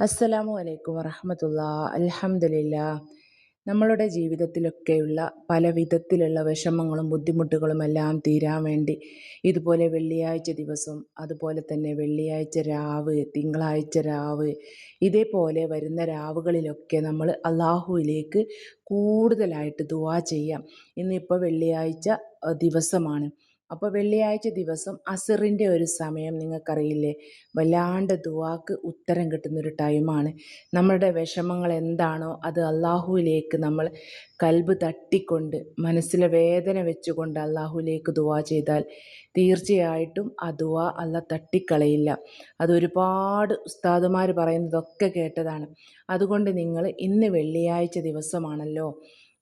അസ്സലാമു അലൈക്കും വറഹമത്തുള്ള. അലഹമില്ല നമ്മളുടെ ജീവിതത്തിലൊക്കെയുള്ള പല വിധത്തിലുള്ള വിഷമങ്ങളും ബുദ്ധിമുട്ടുകളും എല്ലാം തീരാൻ വേണ്ടി ഇതുപോലെ വെള്ളിയാഴ്ച ദിവസം അതുപോലെ തന്നെ വെള്ളിയാഴ്ച രാവ് തിങ്കളാഴ്ച രാവ് ഇതേപോലെ വരുന്ന രാവുകളിലൊക്കെ നമ്മൾ അള്ളാഹുവിലേക്ക് കൂടുതലായിട്ട് ദുവാ ചെയ്യാം. ഇന്നിപ്പോൾ വെള്ളിയാഴ്ച ദിവസമാണ്. അപ്പോൾ വെള്ളിയാഴ്ച ദിവസം അസറിന്റെ ഒരു സമയം നിങ്ങൾക്കറിയില്ലേ? വല്ലാണ്ട് ദുവാക്ക് ഉത്തരം കിട്ടുന്നൊരു ടൈമാണ് നമ്മളുടെ വിഷമങ്ങൾ എന്താണോ അത് അള്ളാഹുവിലേക്ക് നമ്മൾ കൽബ് തട്ടിക്കൊണ്ട് മനസ്സിലെ വേദന വെച്ചുകൊണ്ട് അള്ളാഹുവിലേക്ക് ദുവാ ചെയ്താൽ തീർച്ചയായിട്ടും ആ ദുവാ അല്ല തട്ടിക്കളയില്ല. അതൊരുപാട് ഉസ്താദുമാർ പറയുന്നതൊക്കെ കേട്ടതാണ്. അതുകൊണ്ട് നിങ്ങൾ ഇന്ന് വെള്ളിയാഴ്ച ദിവസമാണല്ലോ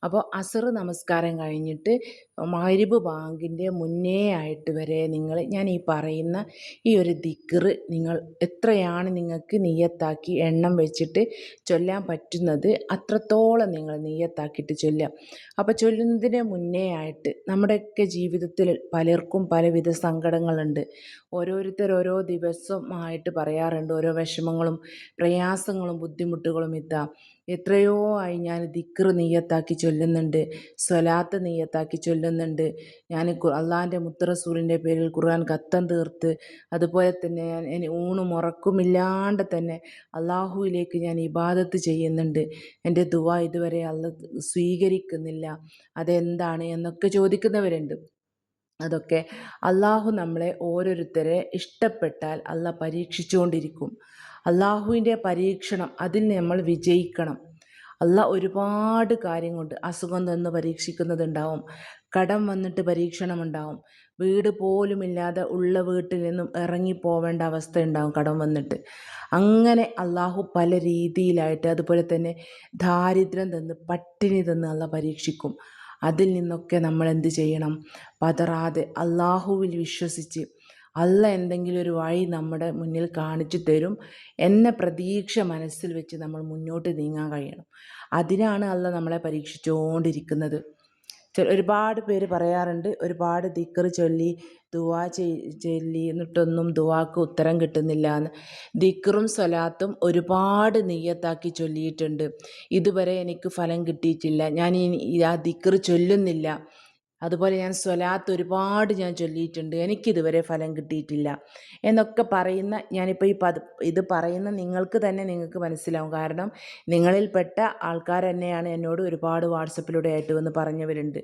അപ്പോൾ അസർ നമസ്കാരം കഴിഞ്ഞിട്ട് മാരിബ് ബാങ്കിന്റെ മുന്നേ ആയിട്ട് വരെ നിങ്ങൾ ഞാൻ ഈ പറയുന്ന ഈ ഒരു ദിക്കറ് നിങ്ങൾ എത്രയാണ് നിങ്ങൾക്ക് നിയ്യത്താക്കി എണ്ണം വെച്ചിട്ട് ചൊല്ലാൻ പറ്റുന്നത് അത്രത്തോളം നിങ്ങൾ നീയത്താക്കിയിട്ട് ചൊല്ലുക. അപ്പോൾ ചൊല്ലുന്നതിന് മുന്നേ ആയിട്ട് നമ്മുടെയൊക്കെ ജീവിതത്തിൽ പലർക്കും പലവിധ സങ്കടങ്ങളുണ്ട്. ഓരോരുത്തർ ഓരോ ദിവസമായിട്ട് പറയാറുണ്ട് ഓരോ വിഷമങ്ങളും പ്രയാസങ്ങളും ബുദ്ധിമുട്ടുകളും ഇതാ. എത്രയോ ആയി ഞാൻ ദിക്ർ നീയത്താക്കി ചൊല്ലുന്നുണ്ട് സ്വലാത്ത് നീയത്താക്കി ചൊല്ലുന്നുണ്ട്. ഞാൻ അള്ളാഹിന്റെ മുത്തറസൂലിന്റെ പേരിൽ ഖുർആൻ കത്തം തീർത്ത് അതുപോലെ തന്നെ ഞാൻ ഊണും ഉറക്കുമില്ലാണ്ട് തന്നെ അള്ളാഹുവിലേക്ക് ഞാൻ ഇബാദത്ത് ചെയ്യുന്നുണ്ട്. എന്റെ ദുവ ഇതുവരെ അള്ള സ്വീകരിക്കുന്നില്ല. അതെന്താണ് എന്നൊക്കെ ചോദിക്കുന്നവരുണ്ട്. അതൊക്കെ അള്ളാഹു നമ്മളെ ഓരോരുത്തരെ ഇഷ്ടപ്പെട്ടാൽ അള്ള പരീക്ഷിച്ചുകൊണ്ടിരിക്കും. അള്ളാഹുവിന്റെ പരീക്ഷണം അതിൽ നമ്മൾ വിജയിക്കണം. അല്ല ഒരുപാട് കാര്യം കൊണ്ട് അസുഖം തന്ന് പരീക്ഷിക്കുന്നതുണ്ടാവും. കടം വന്നിട്ട് പരീക്ഷണം പരീക്ഷണമുണ്ടാവും. വീട് പോലുമില്ലാതെ ഉള്ള വീട്ടിൽ നിന്നും ഇറങ്ങി പോവേണ്ട അവസ്ഥ ഉണ്ടാവും കടം വന്നിട്ട്. അങ്ങനെ അള്ളാഹു പല രീതിയിലായിട്ട് അതുപോലെ തന്നെ ദാരിദ്ര്യം തന്ന് പട്ടിണി തന്ന് അള്ള പരീക്ഷിക്കും. അതിൽ നിന്നൊക്കെ നമ്മൾ എന്ത് ചെയ്യണം? പതറാതെ അള്ളാഹുവിൽ വിശ്വസിച്ച് അല്ല എന്തെങ്കിലും ഒരു വഴി നമ്മുടെ മുന്നിൽ കാണിച്ചു തരും. എന്ന പ്രതീക്ഷ മനസ്സിൽ വെച്ച് നമ്മൾ മുന്നോട്ട് നീങ്ങാൻ കഴിയണം. അതിനാണ് അല്ല നമ്മളെ പരീക്ഷിച്ചുകൊണ്ടിരിക്കുന്നത്. ഒരുപാട് പേര് പറയാറുണ്ട് ഒരുപാട് ദിക്കർ ചൊല്ലി ദുവാ ചൊല്ലി എന്നിട്ടൊന്നും ദുവാക്ക് ഉത്തരം കിട്ടുന്നില്ല എന്ന് ദിക്കറും സ്വലാത്തും ഒരുപാട് നെയ്യത്താക്കി ചൊല്ലിയിട്ടുണ്ട്. ഇതുവരെ എനിക്ക് ഫലം കിട്ടിയിട്ടില്ല. ഞാൻ ആ ദിക്കർ ചൊല്ലുന്നില്ല. അതുപോലെ ഞാൻ സ്വലാത്ത് ഒരുപാട് ഞാൻ ചൊല്ലിയിട്ടുണ്ട്. എനിക്കിതുവരെ ഫലം കിട്ടിയിട്ടില്ല. എന്നൊക്കെ പറയുന്ന ഞാനിപ്പോൾ ഈ പത് ഇത് പറയുന്ന നിങ്ങൾക്ക് തന്നെ നിങ്ങൾക്ക് മനസ്സിലാവും. കാരണം നിങ്ങളിൽപ്പെട്ട ആൾക്കാർ തന്നെയാണ് എന്നോട് ഒരുപാട് വാട്സപ്പിലൂടെ ആയിട്ട് വന്ന് പറഞ്ഞവരുണ്ട്.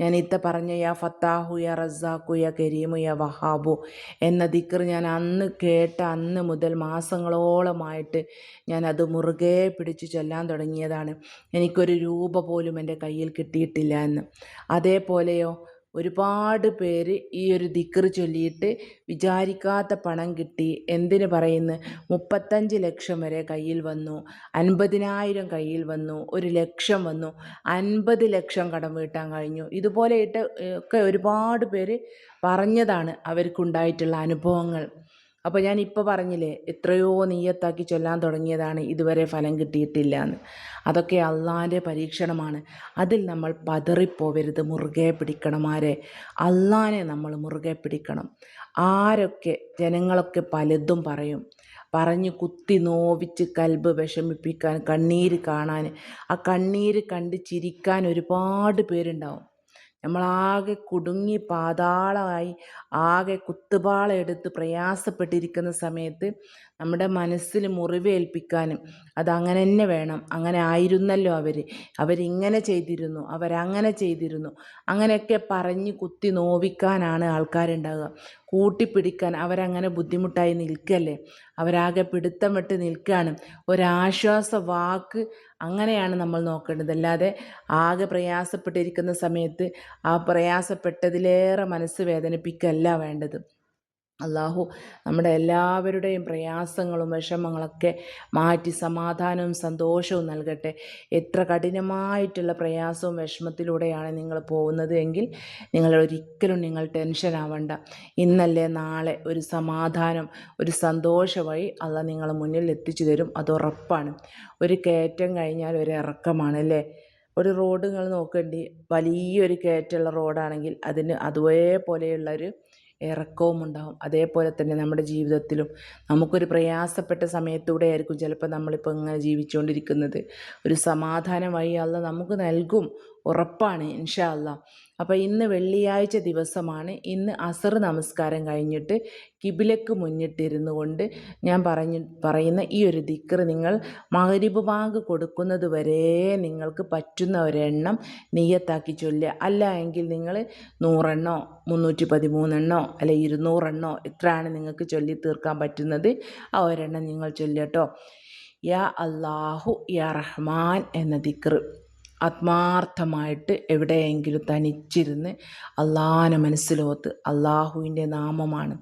ഞാൻ ഇത്ത പറഞ്ഞ യാ ഫത്താഹു യാ റസാഖു യാ കരീമു യാ വഹാബു എന്ന ദിക്കർ ഞാൻ അന്ന് കേട്ട അന്ന് മുതൽ മാസങ്ങളോളമായിട്ട് ഞാൻ അത് മുറുകെ പിടിച്ച് ചൊല്ലാൻ തുടങ്ങിയതാണ്. എനിക്കൊരു രൂപ പോലും എന്റെ കയ്യിൽ കിട്ടിയിട്ടില്ല എന്ന്. അതേപോലെയോ ഒരുപാട് പേര് ഈ ഒരു ദിക്റ് ചൊല്ലിയിട്ട് വിചാരിക്കാത്ത പണം കിട്ടി. എന്തിന് പറയുന്നു? മുപ്പത്തഞ്ച് ലക്ഷം വരെ കയ്യിൽ വന്നു. അൻപതിനായിരം കയ്യിൽ വന്നു. ഒരു ലക്ഷം വന്നു. അൻപത് ലക്ഷം കടം വീട്ടാൻ കഴിഞ്ഞു. ഇതുപോലെ ഒക്കെ ഒരുപാട് പേര് പറഞ്ഞതാണ് അവർക്കുണ്ടായിട്ടുള്ള അനുഭവങ്ങൾ. അപ്പോൾ ഞാൻ ഇപ്പോൾ പറഞ്ഞില്ലേ എത്രയോ നീയത്താക്കി ചൊല്ലാൻ തുടങ്ങിയതാണ് ഇതുവരെ ഫലം കിട്ടിയിട്ടില്ല എന്ന് അതൊക്കെ അള്ളാന്റെ പരീക്ഷണമാണ്. അതിൽ നമ്മൾ പതറിപ്പോവരുത് മുറുകെ പിടിക്കണം ആരെ. അള്ളാനെ നമ്മൾ മുറുകെ പിടിക്കണം. ആരൊക്കെ ജനങ്ങളൊക്കെ പലതും പറയും. പറഞ്ഞ് കുത്തി നോവിച്ച് കൽബ് വിഷമിപ്പിക്കാൻ കണ്ണീര് കാണാൻ. ആ കണ്ണീര് കണ്ട് ചിരിക്കാൻ ഒരുപാട് പേരുണ്ടാവും. നമ്മളാകെ കുടുങ്ങി പാതാളമായി ആകെ കുത്തുപാളെടുത്ത് പ്രയാസപ്പെട്ടിരിക്കുന്ന സമയത്ത് നമ്മുടെ മനസ്സിൽ മുറിവേൽപ്പിക്കാനും അതങ്ങനെ തന്നെ വേണം. അങ്ങനെ ആയിരുന്നല്ലോ അവർ അവരിങ്ങനെ ചെയ്തിരുന്നു. അവരങ്ങനെ ചെയ്തിരുന്നു. അങ്ങനെയൊക്കെ പറഞ്ഞ് കുത്തി നോവിക്കാനാണ് ആൾക്കാരുണ്ടാകുക കൂട്ടിപ്പിടിക്കാൻ അവരങ്ങനെ ബുദ്ധിമുട്ടായി നിൽക്കല്ലേ? അവരാകെ പിടുത്തം വിട്ട് നിൽക്കുകയാണ്. ഒരാശ്വാസ വാക്ക് അങ്ങനെയാണ് നമ്മൾ നോക്കേണ്ടത്. അല്ലാതെ ആകെ പ്രയാസപ്പെട്ടിരിക്കുന്ന സമയത്ത് ആ പ്രയാസപ്പെട്ടതിലേറെ മനസ്സ് വേദനിപ്പിക്കല്ല വേണ്ടത്. അള്ളാഹു നമ്മുടെ എല്ലാവരുടെയും പ്രയാസങ്ങളും വിഷമങ്ങളൊക്കെ മാറ്റി സമാധാനവും സന്തോഷവും നൽകട്ടെ. എത്ര കഠിനമായിട്ടുള്ള പ്രയാസവും വിഷമത്തിലൂടെയാണ് നിങ്ങൾ പോകുന്നത് എങ്കിൽ നിങ്ങൾ ഒരിക്കലും നിങ്ങൾ ടെൻഷൻ ആവണ്ട. ഇന്നല്ലേ നാളെ ഒരു സമാധാനം ഒരു സന്തോഷ വഴി അള്ള നിങ്ങളെ മുന്നിൽ എത്തിച്ചു തരും. അത് ഉറപ്പാണ്. ഒരു കയറ്റം കഴിഞ്ഞാൽ ഒരു ഇറക്കമാണ് അല്ലേ? ഒരു റോഡ് നിങ്ങൾ നോക്കേണ്ടി വലിയൊരു കയറ്റമുള്ള റോഡാണെങ്കിൽ അതിന് അതുപോലെയുള്ളൊരു ഇറക്കവും ഉണ്ടാകും അതേപോലെ തന്നെ നമ്മുടെ ജീവിതത്തിലും നമുക്കൊരു പ്രയാസപ്പെട്ട സമയത്തൂടെ ആയിരിക്കും ചിലപ്പോൾ നമ്മളിപ്പോൾ ഇങ്ങനെ ജീവിച്ചുകൊണ്ടിരിക്കുന്നത്. ഒരു സമാധാനമായി അല്ല നമുക്ക് നൽകും. ഉറപ്പാണ് ഇൻഷാ അല്ലാ അപ്പോൾ ഇന്ന് വെള്ളിയാഴ്ച ദിവസമാണ്. ഇന്ന് അസർ നമസ്കാരം കഴിഞ്ഞിട്ട് കിബിലക്ക് മുന്നിട്ടിരുന്നു കൊണ്ട് ഞാൻ പറഞ്ഞു പറയുന്ന ഈ ഒരു ദിക്കർ നിങ്ങൾ മകരിബ് ബാങ്ക് കൊടുക്കുന്നത് വരെ നിങ്ങൾക്ക് പറ്റുന്ന ഒരെണ്ണം നെയ്യത്താക്കി ചൊല്ലുക. അല്ല എങ്കിൽ നിങ്ങൾ നൂറെണ്ണോ മുന്നൂറ്റി പതിമൂന്നെണ്ണോ അല്ലെ ഇരുന്നൂറെണ്ണോ എത്രയാണ് നിങ്ങൾക്ക് ചൊല്ലി തീർക്കാൻ പറ്റുന്നത്. ആ ഒരെണ്ണം നിങ്ങൾ ചൊല്ലട്ടോ യാ അള്ളാഹു യാ റഹ്മാൻ എന്ന ദിക്ർ ആത്മാർത്ഥമായിട്ട് എവിടെയെങ്കിലും തനിച്ചിരുന്ന് അള്ളാഹാനെ മനസ്സിലോത്ത് അള്ളാഹുവിന്റെ നാമമാണ്.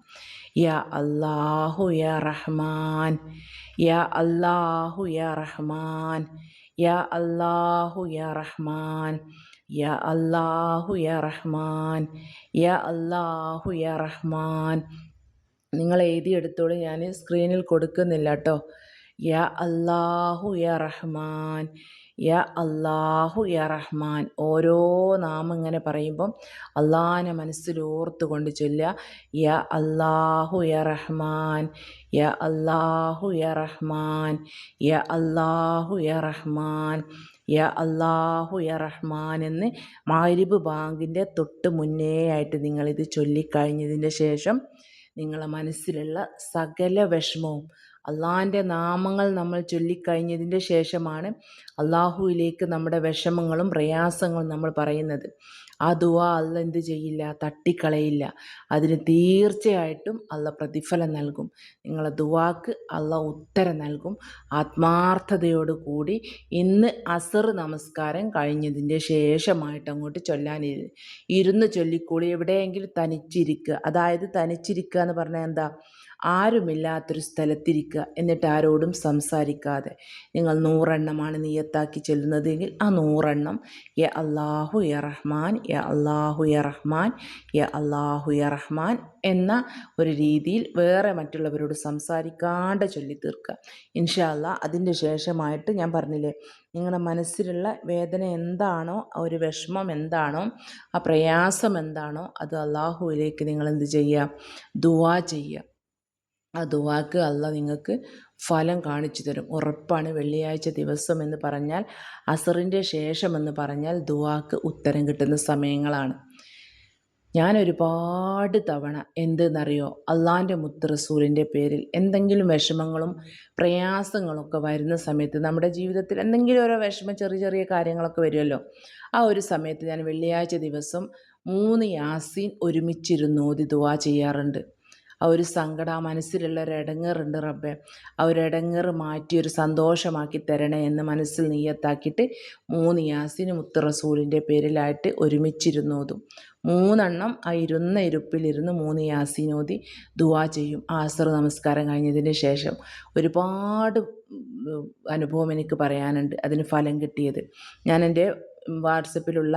യാ അല്ലാഹു യാ റഹ്മാൻ യാ അല്ലാഹു യാ റഹ്മാൻ യാ അല്ലാഹു യാ റഹ്മാൻ യാ അല്ലാഹു യാ റഹ്മാൻ യാ അല്ലാഹു യാ റഹ്മാൻ. നിങ്ങൾ എഴുതിയെടുത്തോളൂ ഞാൻ സ്ക്രീനിൽ കൊടുക്കുന്നില്ല കേട്ടോ. യാ അല്ലാഹു യാ റഹ്മാൻ യാ അല്ലാഹു യാ റഹ്മാൻ. ഓരോ നാമം ഇങ്ങനെ പറയുമ്പം അള്ളാഹിനെ മനസ്സിലോർത്തുകൊണ്ട് ചൊല്ലുക. യാ അല്ലാഹു യാ റഹ്മാൻ. യാ അല്ലാഹു യാ റഹ്മാൻ. യാ അല്ലാഹു യാ റഹ്മാൻ. യാ അല്ലാഹു യാ റഹ്മാൻ എന്ന് മാരിബ് ബാങ്കിന്റെ തൊട്ട് മുന്നേ ആയിട്ട് നിങ്ങളിത് ചൊല്ലിക്കഴിഞ്ഞതിന്റെ ശേഷം നിങ്ങളെ മനസ്സിലുള്ള സകല വിഷമവും അള്ളാഹിന്റെ നാമങ്ങൾ നമ്മൾ ചൊല്ലിക്കഴിഞ്ഞതിന്റെ ശേഷമാണ് അള്ളാഹുവിലേക്ക് നമ്മുടെ വിഷമങ്ങളും പ്രയാസങ്ങളും നമ്മൾ പറയുന്നത്. ആ ദുവാ അല്ല എന്ത് ചെയ്യില്ല തട്ടിക്കളയില്ല. അതിന് തീർച്ചയായിട്ടും അല്ല പ്രതിഫലം നൽകും. നിങ്ങളെ ദുവാക്ക് അല്ല ഉത്തരം നൽകും. ആത്മാർത്ഥതയോട് കൂടി ഇന്ന് അസർ നമസ്കാരം കഴിഞ്ഞതിന്റെ ശേഷമായിട്ട് അങ്ങോട്ട് ചൊല്ലാനിരുന്ന് ഇരുന്ന് ചൊല്ലിക്കൂടി എവിടെയെങ്കിലും തനിച്ചിരിക്കുക. അതായത് തനിച്ചിരിക്കുക എന്ന് പറഞ്ഞാൽ എന്താ? ആരുമില്ലാത്തൊരു സ്ഥലത്തിരിക്കുക എന്നിട്ട് ആരോടും സംസാരിക്കാതെ. നിങ്ങൾ നൂറെണ്ണമാണ് നീയത്താക്കി ചെല്ലുന്നതെങ്കിൽ ആ നൂറെണ്ണം എ അള്ളാഹു എ റഹ്മാൻ എ അള്ളാഹു എ റഹ്മാൻ എ അള്ളാഹു എ റഹ്മാൻ എന്ന ഒരു രീതിയിൽ വേറെ മറ്റുള്ളവരോട് സംസാരിക്കാണ്ട് ചൊല്ലി തീർക്കുക ഇൻഷാല്ല അതിന്റെ ശേഷമായിട്ട് ഞാൻ പറഞ്ഞില്ലേ നിങ്ങളുടെ മനസ്സിലുള്ള വേദന എന്താണോ ആ ഒരു വിഷമം എന്താണോ ആ പ്രയാസം എന്താണോ അത് അള്ളാഹുവിലേക്ക് നിങ്ങൾ എന്ത് ചെയ്യുക? ദുവാ ചെയ്യുക. ആ ദുവാക്ക് അല്ല നിങ്ങൾക്ക് ഫലം കാണിച്ചു തരും. ഉറപ്പാണ് വെള്ളിയാഴ്ച ദിവസം എന്ന് പറഞ്ഞാൽ അസറിന്റെ ശേഷം എന്ന് പറഞ്ഞാൽ ദുവാക്ക് ഉത്തരം കിട്ടുന്ന സമയങ്ങളാണ്. ഞാൻ ഒരുപാട് തവണ എന്തെന്നറിയോ? അള്ളാന്റെ മുത്ത് റസൂലിന്റെ പേരിൽ എന്തെങ്കിലും വിഷമങ്ങളും പ്രയാസങ്ങളൊക്കെ വരുന്ന സമയത്ത് നമ്മുടെ ജീവിതത്തിൽ എന്തെങ്കിലും ഓരോ വിഷമം ചെറിയ ചെറിയ കാര്യങ്ങളൊക്കെ വരുമല്ലോ. ആ ഒരു സമയത്ത് ഞാൻ വെള്ളിയാഴ്ച ദിവസം മൂന്ന് യാസീൻ ഒരുമിച്ചിരുന്നോതി ദുവാ ചെയ്യാറുണ്ട്. ആ ഒരു സങ്കടം ആ മനസ്സിലുള്ള ഒരു ഇടങ്ങേറുണ്ട് റബ്ബെ. ആ ഒരു ഇടങ്ങേറ് മാറ്റി ഒരു സന്തോഷമാക്കി തരണേ എന്ന് മനസ്സിൽ നീയത്താക്കിയിട്ട് മൂന്ന് യാസിന് മുത്തറസൂലിന്റെ പേരിലായിട്ട് ഒരുമിച്ചിരുന്നോതും മൂന്നെണ്ണം ആ ഇരുന്ന ഇരുപ്പിലിരുന്ന് മൂന്ന് യാസിനോതി ദുവാ ചെയ്യും. ആസർ നമസ്കാരം കഴിഞ്ഞതിന് ശേഷം ഒരുപാട് അനുഭവം എനിക്ക് പറയാനുണ്ട്. അതിന് ഫലം കിട്ടിയത്. ഞാൻ എന്റെ വാട്സപ്പിലുള്ള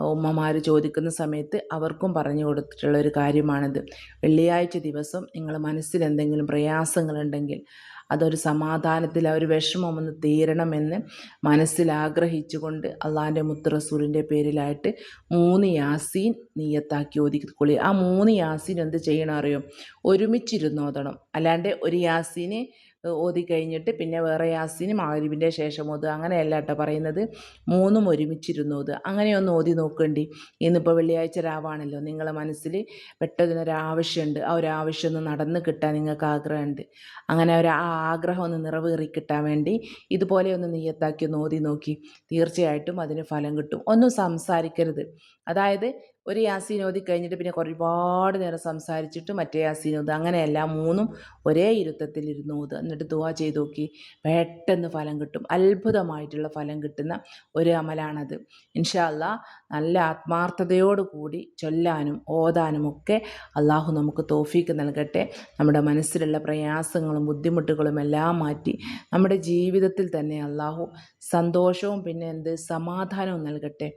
ഉമ്മമാർ ചോദിക്കുന്ന സമയത്ത് അവർക്കും പറഞ്ഞു കൊടുത്തിട്ടുള്ള ഒരു കാര്യമാണിത്. വെള്ളിയാഴ്ച ദിവസം നിങ്ങൾ മനസ്സിൽ എന്തെങ്കിലും പ്രയാസങ്ങളുണ്ടെങ്കിൽ അതൊരു സമാധാനത്തിൽ ആ ഒരു വിഷമം ഒന്ന് തീരണമെന്ന് മനസ്സിൽ ആഗ്രഹിച്ചുകൊണ്ട് അള്ളാഹിന്റെ മുത്തറസൂലിന്റെ പേരിലായിട്ട് മൂന്ന് യാസീൻ നീയത്താക്കി ഒതുക്കിക്കൊള്ളി. ആ മൂന്ന് യാസീൻ എന്ത് ചെയ്യണം അറിയോ ഒരുമിച്ചിരുന്നോതണം. അല്ലാണ്ട് ഒരു യാസീന് ഓതി കഴിഞ്ഞിട്ട് പിന്നെ വേറെ യാസിനും മാഗ്രിബിന്റെ ശേഷം ഓതുക അങ്ങനെയല്ല കേട്ടോ പറയുന്നത്. മൂന്നും ഒരുമിച്ചിരുന്ന് ഓതുക അങ്ങനെയൊന്ന് ഓതി നോക്കേണ്ടി. ഇന്നിപ്പോൾ വെള്ളിയാഴ്ച രാവാണല്ലോ. നിങ്ങളെ മനസ്സിൽ പെട്ടതിനൊരാവശ്യമുണ്ട് ആ ഒരു ആവശ്യം ഒന്ന് നടന്ന് കിട്ടാൻ നിങ്ങൾക്ക് ആഗ്രഹമുണ്ട്. അങ്ങനെ ഒരു ആ ആഗ്രഹം ഒന്ന് നിറവേറി കിട്ടാൻ വേണ്ടി ഇതുപോലെ ഒന്ന് നീയത്താക്കി ഒന്ന് ഓതി നോക്കി. തീർച്ചയായിട്ടും അതിന് ഫലം കിട്ടും. ഒന്നും സംസാരിക്കരുത്. അതായത് ഒരു യാസീൻ ഓതി കഴിഞ്ഞിട്ട് പിന്നെ ഒരുപാട് നേരം സംസാരിച്ചിട്ട് മറ്റേ യാസീൻ ഓത് അങ്ങനെയല്ല മൂന്നും ഒരേ ഇരുത്തത്തിൽ ഇരുന്ന് ഓത് എന്നിട്ട് ദുവാ ചെയ്ത് നോക്കി. പെട്ടെന്ന് ഫലം കിട്ടും. അത്ഭുതമായിട്ടുള്ള ഫലം കിട്ടുന്ന ഒരു അമലാണത്. ഇൻഷാല്ല നല്ല ആത്മാർത്ഥതയോടുകൂടി ചൊല്ലാനും ഓതാനും ഒക്കെ അള്ളാഹു നമുക്ക് തോഫീക്ക് നൽകട്ടെ. നമ്മുടെ മനസ്സിലുള്ള പ്രയാസങ്ങളും ബുദ്ധിമുട്ടുകളും എല്ലാം മാറ്റി നമ്മുടെ ജീവിതത്തിൽ തന്നെ അള്ളാഹു സന്തോഷവും പിന്നെ എന്ത് സമാധാനവും നൽകട്ടെ.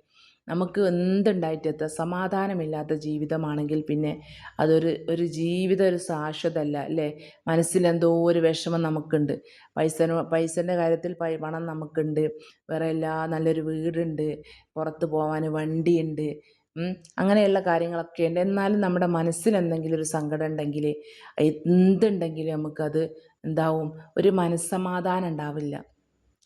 നമുക്ക് എന്തുണ്ടായിട്ടെത്ത സമാധാനമില്ലാത്ത ജീവിതമാണെങ്കിൽ പിന്നെ അതൊരു ഒരു ജീവിതം ഒരു ശാശ്വതമല്ല അല്ലേ? മനസ്സിലെന്തോ ഒരു വിഷമം നമുക്കുണ്ട്. പൈസ പൈസന്റെ കാര്യത്തിൽ പണം നമുക്കുണ്ട്. വേറെ എല്ലാ നല്ലൊരു വീടുണ്ട്. പുറത്ത് പോകാൻ വണ്ടിയുണ്ട്. അങ്ങനെയുള്ള കാര്യങ്ങളൊക്കെ ഉണ്ട്. എന്നാലും നമ്മുടെ മനസ്സിൽ എന്തെങ്കിലും ഒരു സങ്കടം ഉണ്ടെങ്കിൽ എന്തുണ്ടെങ്കിലും നമുക്കത് എന്താവും? ഒരു മനസ്സമാധാനം ഉണ്ടാവില്ല.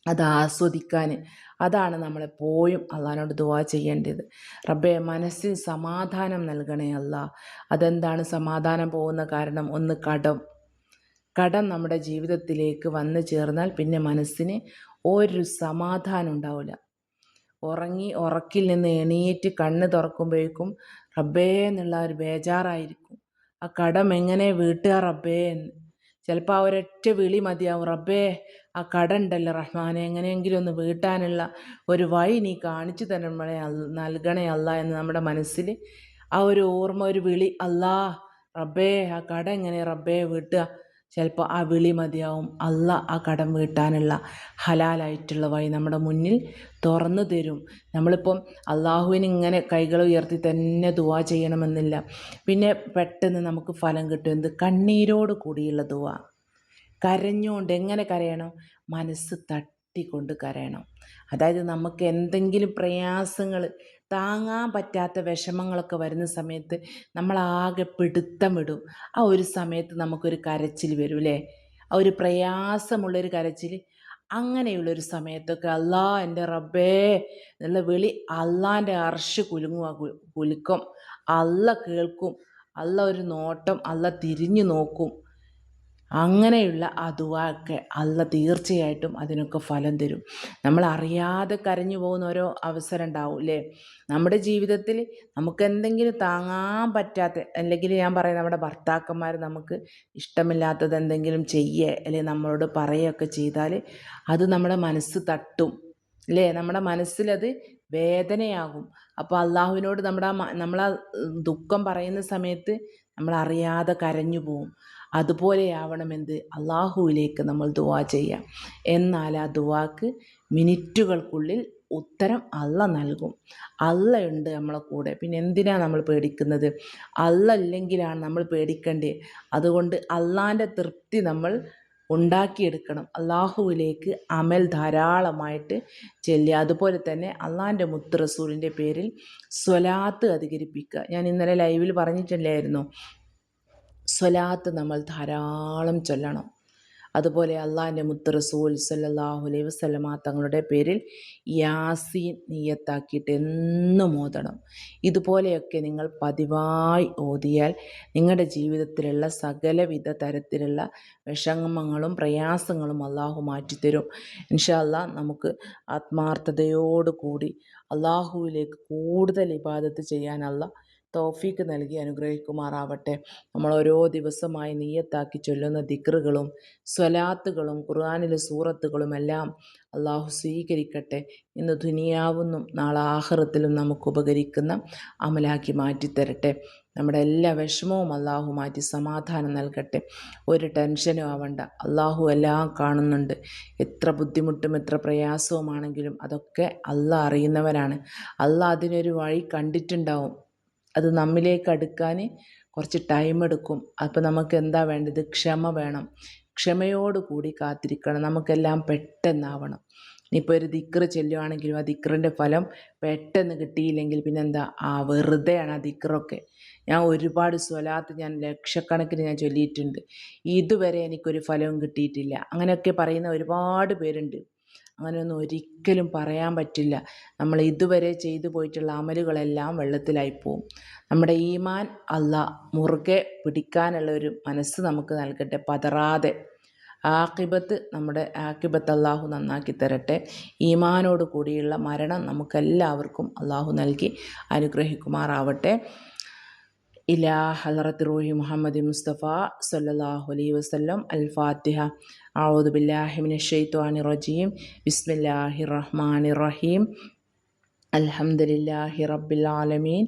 അത് ആസ്വദിക്കാൻ. അതാണ് നമ്മളെപ്പോഴും അള്ളാഹിനോട് ദുവാ ചെയ്യേണ്ടത്. റബ്ബെ മനസ്സിൽ സമാധാനം നൽകണേ അല്ല അതെന്താണ് സമാധാനം പോകുന്ന കാരണം? ഒന്ന് കടം. കടം നമ്മുടെ ജീവിതത്തിലേക്ക് വന്നു ചേർന്നാൽ പിന്നെ മനസ്സിന് ഒരു സമാധാനം ഉണ്ടാവില്ല. ഉറങ്ങി ഉറക്കിൽ നിന്ന് എണീറ്റ് കണ്ണ് തുറക്കുമ്പോഴേക്കും റബ്ബേ എന്നുള്ള ഒരു ബേജാറായിരിക്കും. ആ കടം എങ്ങനെ വീട്ടുക റബ്ബേ എന്ന്? ചിലപ്പോൾ ആ ഒരൊറ്റ വിളി മതിയാവും. റബ്ബേ ആ കട ഉണ്ടല്ലോ റഹ്മാനെ? എങ്ങനെയെങ്കിലും ഒന്ന് വീട്ടാനുള്ള ഒരു വഴി നീ കാണിച്ചു തരണമേ നൽകണേ അല്ല എന്ന് നമ്മുടെ മനസ്സിൽ ആ ഒരു ഓർമ്മ ഒരു വിളി അല്ലാ റബ്ബേ ആ കട എങ്ങനെ റബ്ബേ വീട്ടുക. ചിലപ്പോൾ ആ വിളി മതിയാവും. അല്ല ആ കടം വീട്ടാനുള്ള ഹലാലായിട്ടുള്ള വഴി നമ്മുടെ മുന്നിൽ തുറന്നു തരും. നമ്മളിപ്പം അള്ളാഹുവിന് ഇങ്ങനെ കൈകൾ ഉയർത്തി തന്നെ ദുവാ ചെയ്യണമെന്നില്ല. പിന്നെ പെട്ടെന്ന് നമുക്ക് ഫലം കിട്ടും. എന്ത്? കണ്ണീരോട് കൂടിയുള്ള ദുവ. കരഞ്ഞുകൊണ്ട് എങ്ങനെ കരയണം? മനസ്സ് തട്ടിക്കൊണ്ട് കരയണം. അതായത് നമുക്ക് എന്തെങ്കിലും പ്രയാസങ്ങൾ താങ്ങാൻ പറ്റാത്ത വിഷമങ്ങളൊക്കെ വരുന്ന സമയത്ത് നമ്മളാകെ പിടുത്തം വിടും ആ ഒരു സമയത്ത് നമുക്കൊരു കരച്ചിൽ വരും അല്ലേ? ആ ഒരു പ്രയാസമുള്ളൊരു കരച്ചിൽ. അങ്ങനെയുള്ളൊരു സമയത്തൊക്കെ അല്ലാ എന്റെ റബ്ബേ എന്നുള്ള വിളി അള്ളാന്റെ അർഷ് കുലുങ്ങുക കുലുക്കും. അല്ല കേൾക്കും അല്ല ഒരു നോട്ടം അല്ല തിരിഞ്ഞു നോക്കും. അങ്ങനെയുള്ള ആ ദുവാക്കെ അല്ല തീർച്ചയായിട്ടും അതിനൊക്കെ ഫലം തരും. നമ്മൾ അറിയാതെ കരഞ്ഞു പോകുന്ന ഓരോ അവസരം ഉണ്ടാവും അല്ലേ നമ്മുടെ ജീവിതത്തിൽ നമുക്ക് എന്തെങ്കിലും താങ്ങാൻ പറ്റാത്ത അല്ലെങ്കിൽ ഞാൻ പറയാം നമ്മുടെ ഭർത്താക്കന്മാർ നമുക്ക് ഇഷ്ടമില്ലാത്തത് എന്തെങ്കിലും ചെയ്യേ അല്ലെങ്കിൽ നമ്മളോട് പറയുകയൊക്കെ ചെയ്താൽ അത് നമ്മുടെ മനസ്സ് തട്ടും അല്ലേ നമ്മുടെ മനസ്സിലത് വേദനയാകും. അപ്പോൾ അള്ളാഹുവിനോട് നമ്മുടെ നമ്മളാ ദുഃഖം പറയുന്ന സമയത്ത് നമ്മൾ അറിയാതെ കരഞ്ഞു പോവും. അതുപോലെയാവണമെന്ത്? അള്ളാഹുവിലേക്ക് നമ്മൾ ദുവാ ചെയ്യാം. എന്നാൽ ആ ദുവാക്ക് മിനിറ്റുകൾക്കുള്ളിൽ ഉത്തരം അല്ല നൽകും. അള്ളയുണ്ട് നമ്മളെ കൂടെ. പിന്നെ എന്തിനാണ് നമ്മൾ പേടിക്കുന്നത്? അല്ല ഇല്ലെങ്കിലാണ് നമ്മൾ പേടിക്കേണ്ടത് അതുകൊണ്ട് അള്ളാന്റെ തൃപ്തി നമ്മൾ ഉണ്ടാക്കിയെടുക്കണം. അള്ളാഹുവിലേക്ക് അമൽ ധാരാളമായിട്ട് ചെല്ലുക. അതുപോലെ തന്നെ അള്ളാന്റെ മുത്ത് റസൂലിന്റെ പേരിൽ സ്വലാത്ത് അധികരിപ്പിക്കുക. ഞാൻ ഇന്നലെ ലൈവിൽ പറഞ്ഞിട്ടില്ലായിരുന്നു സ്വലാത്ത് നമ്മൾ ധാരാളം ചൊല്ലണം. അതുപോലെ അള്ളാഹിന്റെ മുത്ത് റസൂൽ സല്ലാഹു അലൈഹി വസ്ലമ തങ്ങളുടെ പേരിൽ യാസീൻ നീയത്താക്കിയിട്ട് എന്നും ഓതണം. ഇതുപോലെയൊക്കെ നിങ്ങൾ പതിവായി ഓതിയാൽ നിങ്ങളുടെ ജീവിതത്തിലുള്ള സകലവിധ തരത്തിലുള്ള വിഷമങ്ങളും പ്രയാസങ്ങളും അള്ളാഹു മാറ്റിത്തരും. ഇൻഷാല്ല നമുക്ക് ആത്മാർത്ഥതയോടുകൂടി അള്ളാഹുവിലേക്ക് കൂടുതൽ ഇബാദത്ത് ചെയ്യാനുള്ള തോഫീക്ക് നൽകി അനുഗ്രഹിക്കുമാറാവട്ടെ. നമ്മൾ ഓരോ ദിവസമായി നീയത്താക്കി ചൊല്ലുന്ന ദിക്റുകളും സ്വലാത്തുകളും ഖുർആാനിലെ സൂറത്തുകളും എല്ലാം അള്ളാഹു സ്വീകരിക്കട്ടെ ഇന്ന് ദുനിയാവുന്നും നാളെ ആഹ്റത്തിലും നമുക്ക് ഉപകരിക്കുന്ന അമലാക്കി മാറ്റിത്തരട്ടെ. നമ്മുടെ എല്ലാ വിഷമവും അള്ളാഹു മാറ്റി സമാധാനം നൽകട്ടെ. ഒരു ടെൻഷനും ആവണ്ട. അള്ളാഹു എല്ലാം കാണുന്നുണ്ട്. എത്ര ബുദ്ധിമുട്ടും എത്ര പ്രയാസവുമാണെങ്കിലും അതൊക്കെ അള്ളാഹ് അറിയുന്നവരാണ്. അള്ളാഹ് അതിനൊരു വഴി കണ്ടിട്ടുണ്ടാവും. അത് നമ്മിലേക്ക് അടുക്കാൻ കുറച്ച് ടൈം എടുക്കും. അപ്പോൾ നമുക്ക് എന്താ വേണ്ടത്? ക്ഷമ വേണം. ക്ഷമയോട് കൂടി കാത്തിരിക്കണം. നമുക്കെല്ലാം പെട്ടെന്നാവണം. ഇനിയിപ്പോൾ ഒരു ദിക്റ് ചെല്ലുവാണെങ്കിലും ആ ദിക്റിന്റെ ഫലം പെട്ടെന്ന് കിട്ടിയില്ലെങ്കിൽ പിന്നെന്താ? ആ വെറുതെയാണ് ആ ദിക്റൊക്കെ. ഞാൻ ഒരുപാട് സ്വലാത്ത് ഞാൻ ലക്ഷക്കണക്കിന് ഞാൻ ചൊല്ലിയിട്ടുണ്ട്. ഇതുവരെ എനിക്കൊരു ഫലവും കിട്ടിയിട്ടില്ല. അങ്ങനെയൊക്കെ പറയുന്ന ഒരുപാട് പേരുണ്ട്. അങ്ങനെയൊന്നും ഒരിക്കലും പറയാൻ പറ്റില്ല. നമ്മൾ ഇതുവരെ ചെയ്തു പോയിട്ടുള്ള അമലുകളെല്ലാം വെള്ളത്തിലായിപ്പോവും നമ്മുടെ ഈമാൻ അല്ല മുറുകെ പിടിക്കാനുള്ള ഒരു മനസ്സ് നമുക്ക് നൽകട്ടെ പതറാതെ. ആക്കിബത്ത് നമ്മുടെ ആക്കിബത്ത് അള്ളാഹു നന്നാക്കി തരട്ടെ. ഈമാനോട് കൂടിയുള്ള മരണം നമുക്കെല്ലാവർക്കും അള്ളാഹു നൽകി അനുഗ്രഹിക്കുമാറാവട്ടെ. ഇലാ ഹലറത്ത് റൂഹി മുഹമ്മദ് മുസ്തഫ സല്ലാഹു അലൈ വസ്ലം അൽ ഫാത്തിഹ ഔദ് ബില്ലാഹിമിൻ ഷെയ്ത്വാനി റജീം. ബിസ്മില്ലാഹി റഹ്മാൻ റഹീം. അലഹമുല്ലാഹി റബ്ബിൽ ആലമീൻ.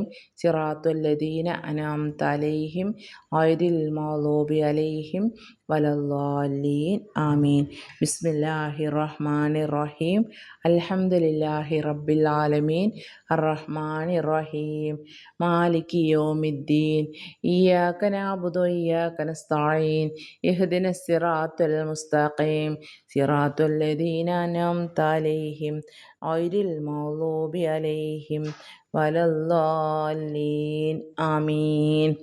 പറയും സിറാത്തുല്ലദീന അനാംത അലൈഹിം ആയിരിൽ മാലോബി അലൈഹിം വലല്ലാലീൻ ആമീൻ. ബിസ്മില്ലാഹി റഹ്മാൻ റഹീം അൽഹംദുലില്ലാഹി റബ്ബിൽ ആലമീൻ. അറഹ്മാൻ റഹീം മാലിക് യോമിദ്ദീൻ. ഇയാക്ക നാബുദു ഇയാക്ക നസ്തഈൻ. ഇഹ്ദിന സിറാത്തുൽ മുസ്തഖീം. സിറാത്തുല്ലദീന അനാംത അലൈഹിം. ആയിരിൽ മാലോബി അലൈഹിം. أنعمت عليهم غير المغضوب عليهم ولا الضالين آمين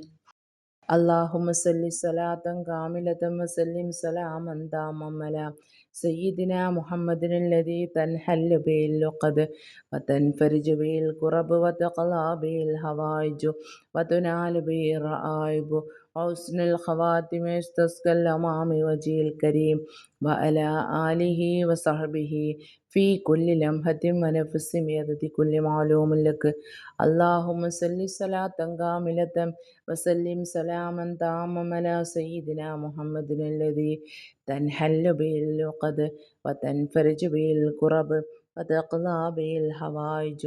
اللهم صل صلاة كاملة وسلم سلاما تاما على سيدنا محمد الذي تنحل به اللقد وتنفرج به الكرب وتقضى به الهوائج وتنال به الرائب وحسن الخواتم يستسقى الأمام وجه الكريم وعلى آله وصحبه في كل لمحة ونفس بعدد كل معلوم لك اللهم صل صلاة كاملة وسلم سلاما تاما على سيدنا محمد الذي تنحل به اللقد وتنفرج به الكرب وتقضى به الحوائج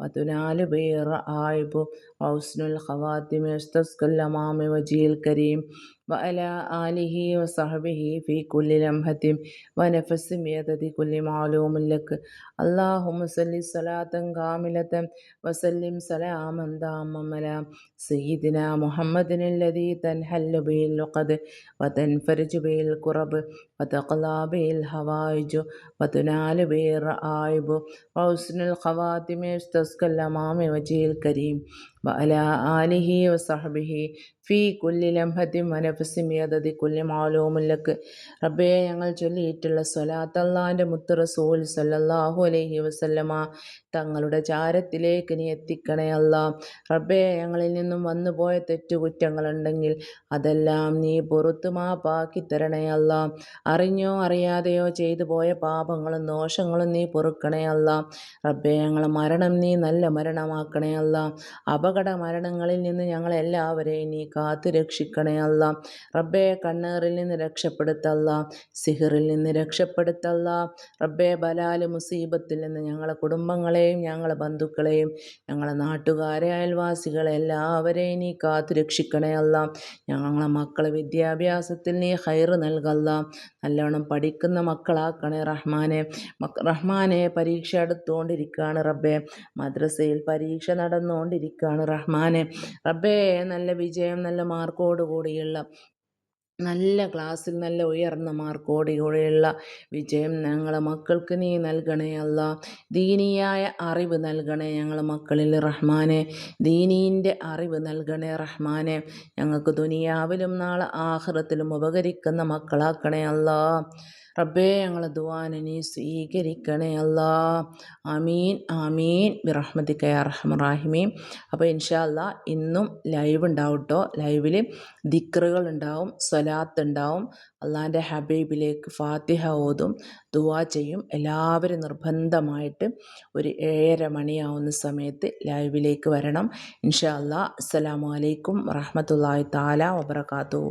وتنال به الرائب وحسن الخواتم يستسقى الأمام وجه الكريم وعلى آله وصحبه في كل لمحة ونفس بعدد كل معلوم لك اللهم صل صلاة كاملة وسلم سلاما داما على سيدنا محمد الذي تنحل به اللقد وتنفرج به الكرب وتقضى به الحوائج وتنال به الرائب وحسن الخواتم يستسقى صلی اللہ علیہ وجیل کریم۔ وعلى آله وصحبه ഫീ കുല്ലി ലംഹത്തിൻ വനഫസിം യദതി കുല്ലി മാലൂമുല്ലക്ക് റബ്ബേ ഞങ്ങൾ ചൊല്ലിയിട്ടുള്ള സ്വലാത്ത് അള്ളാൻ്റെ മുത്ത് റസൂൽ സല്ലല്ലാഹു അലൈഹി വസല്ലമ തങ്ങളുടെ ചാരത്തിലേക്ക് നീ എത്തിക്കണേ അല്ല റബ്ബേ ഞങ്ങളിൽ നിന്നും വന്നുപോയ തെറ്റുകുറ്റങ്ങളുണ്ടെങ്കിൽ അതെല്ലാം നീ പുറത്തു മാപ്പാക്കി തരണേ അല്ല അറിഞ്ഞോ അറിയാതെയോ ചെയ്തു പോയ പാപങ്ങളും ദോഷങ്ങളും നീ പൊറുക്കണേ അല്ല റബ്ബേ ഞങ്ങളെ മരണം നീ നല്ല മരണമാക്കണേ അല്ല അപകട മരണങ്ങളിൽ നിന്ന് ഞങ്ങളെല്ലാവരെയും നീ കാത്തു രക്ഷിക്കണേ അല്ല. റബ്ബെ കണ്ണേറിൽ നിന്ന് രക്ഷപ്പെടുത്തല്ല. സിഹറിൽ നിന്ന് രക്ഷപ്പെടുത്തല്ല. റബ്ബെ ബലാൽ മുസീബത്തിൽ നിന്ന് ഞങ്ങളെ കുടുംബങ്ങളെയും ഞങ്ങളെ ബന്ധുക്കളെയും ഞങ്ങളെ നാട്ടുകാരെ അയൽവാസികളെ എല്ലാവരെയും നീ കാത്തു രക്ഷിക്കണേ അല്ല. ഞങ്ങളെ മക്കളെ വിദ്യാഭ്യാസത്തിൽ നീ ഹൈറ് നൽകല്ല. നല്ലോണം പഠിക്കുന്ന മക്കളാക്കണേ റഹ്മാനെ. റഹ്മാനെ പരീക്ഷ എടുത്തുകൊണ്ടിരിക്കുകയാണ് റബ്ബെ. മദ്രസയിൽ പരീക്ഷ നടന്നുകൊണ്ടിരിക്കുകയാണ് റഹ്മാനെ. റബ്ബേ നല്ല വിജയം നല്ല മാർക്കോടുകൂടിയുള്ള നല്ല ക്ലാസ്സിൽ നല്ല ഉയർന്ന മാർക്കോടുകൂടിയുള്ള വിജയം ഞങ്ങളെ മക്കൾക്ക് നീ നൽകണേ അല്ല. ദീനിയായ അറിവ് നൽകണേ ഞങ്ങളെ മക്കളിൽ റഹ്മാനെ. ദീനീന്റെ അറിവ് നൽകണേ റഹ്മാനെ. ഞങ്ങൾക്ക് ദുനിയാവിലും നാളെ ആഹ്റത്തിലും ഉപകരിക്കുന്ന മക്കളാക്കണേ അല്ല. റബ്ബേ ഞങ്ങളെ ദുവാനെ സ്വീകരിക്കണേ. അല്ലാ അമീൻ ആമീൻ. ബിറഹ്മദിക്ക റഹ്മറാഹിമീൻ അപ്പോൾ ഇൻഷാ ഇന്നും ലൈവ് ഉണ്ടാവും കേട്ടോ ലൈവിൽ ദിക്റുകൾ ഉണ്ടാവും സ്വലാത്ത് ഉണ്ടാവും. അള്ളാന്റെ ഹബീബിലേക്ക് ഫാത്തിഹ ഓതും ദുവാ ചെയ്യും. എല്ലാവരും നിർബന്ധമായിട്ട് ഒരു ഏഴര മണിയാവുന്ന സമയത്ത് ലൈവിലേക്ക് വരണം. ഇൻഷാ അല്ലാ അസ്സലാമു അലൈക്കും വറഹമത്തല്ലാഹി താല വബർക്കാത്തു